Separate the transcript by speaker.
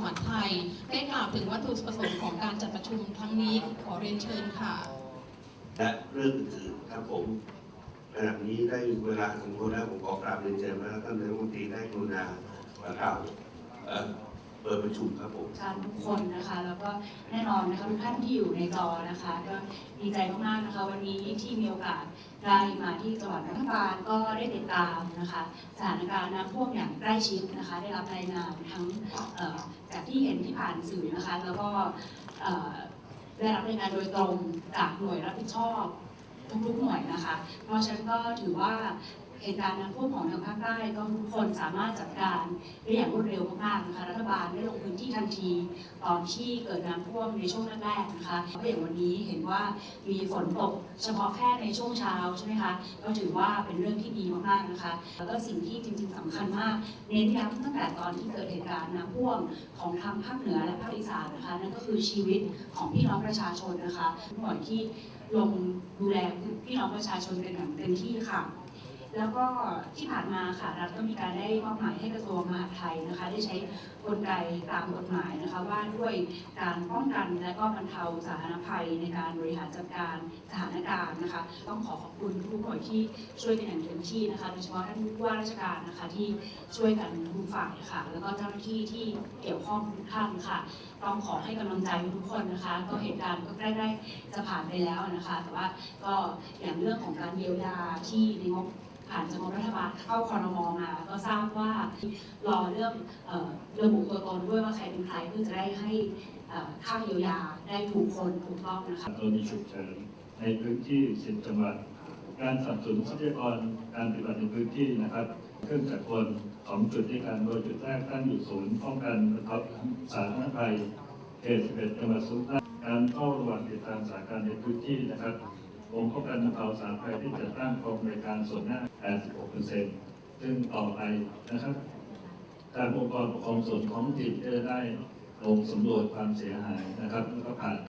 Speaker 1: หวัดไทย ได้กล่าวถึงวัตถุประสงค์ของการจัดประชุมครั้งนี้ขอเรียนเชิญค่ะ
Speaker 2: และเรื่องอื่นๆครับผมขณะนี้ได้เวลาสมควรแล้วผมขอกราบเรียนเชิญว่าท่านนายกรัฐมนตรีได้กรุณาประกล่าว เปิดประชุมครับผม
Speaker 3: ทุกคนนะคะ แล้วก็แน่นอนนะคะทุกท่านที่อยู่ในจอนะคะ ก็ดีใจมากๆนะคะ วันนี้ที่มีโอกาสได้มาที่จังหวัดรัฐบาลก็ได้ติดตามนะคะสถานการณ์น้ำท่วมอย่างใกล้ชิดนะคะ ได้รับรายงานทั้งจากที่เห็นที่ผ่านสื่อนะคะ แล้วก็ได้รับรายงานโดยตรงจากหน่วยรับผิดชอบทุกๆหน่วยนะคะ เพราะฉะนั้นก็ถือว่า เหตุการณ์น้ำท่วมของทางภาคใต้ก็ทุกคนสามารถจัดการได้อย่างรวดเร็วมากๆนะคะรัฐบาลได้ลงพื้นที่ทันที ตอนที่เกิดน้ำท่วมในช่วงแรกๆนะคะก็อย่างวันนี้เห็นว่ามีฝนตกเฉพาะแค่ในช่วงเช้าใช่ไหมคะก็ถือว่าเป็นเรื่องที่ดีมากๆนะคะ แล้วก็สิ่งที่จริง ๆสำคัญมากเน้นย้ำตั้งแต่ตอนที่เกิดเหตุการณ์น้ำท่วมของทางภาคเหนือและภาคอีสานนะคะนั่นก็คือชีวิตของพี่น้องประชาชนนะคะหน่วยที่ลงดูแลพี่น้องประชาชนเป็นอย่างเต็มที่ค่ะ แล้วก็ที่ผ่านมาค่ะรัฐก็มีการได้มอบหมายให้กระทรวงมหาดไทยนะคะ ได้ใช้กลไกตามกฎหมายนะคะ ว่าด้วยการป้องกันและก็บรรเทาสาธารณภัยในการบริหารจัดการสถานการณ์นะคะ ต้องขอขอบคุณทุกหน่วยที่ช่วยกันอย่างเต็มที่นะคะโดยเฉพาะท่านผู้ว่าราชการนะคะที่ช่วยกันทุกฝ่ายค่ะแล้วก็เจ้าหน้าที่ที่เกี่ยวข้องทุกท่านค่ะต้องขอให้กำลังใจทุกคนนะคะ ก็เหตุการณ์ก็ใกล้ๆจะผ่านไปแล้วนะคะ แต่ว่าก็อย่างเรื่องของการเยียวยาที่ในงบ ผ่านจากงบรัฐบาลเข้าคอรมอมาก็ทราบว่ารอเรื่องระบุตัวตนด้วยว่าใครเป็นใครเพื่อจะได้ให้ค่าเยียวยาได้ถูกคนถูกต้องนะคะ
Speaker 4: กรณีฉุกเฉินในพื้นที่10จังหวัด การสับสนทรัพยากรการปฏิบัติในพื้นที่นะครับเครื่องจักรกลของจุดในการโดยจุดแรกตั้งอยู่ศูนย์ป้องกันบรรเทาสาธารณภัยเขต11จังหวัดสุราษฎร์การเฝ้าระวังติดตามสถานการณ์ในพื้นที่นะครับ องค์ป้องกันบรรเทาสารณภัยที่จะตั้งกองในการส่วนหน้า 86%ซึ่งต่อไปนะครับทางองค์กรปกครองส่วนท้องถิ่นก็จะได้ลงสำรวจความเสียหายนะครับแล้วก็ผ่าน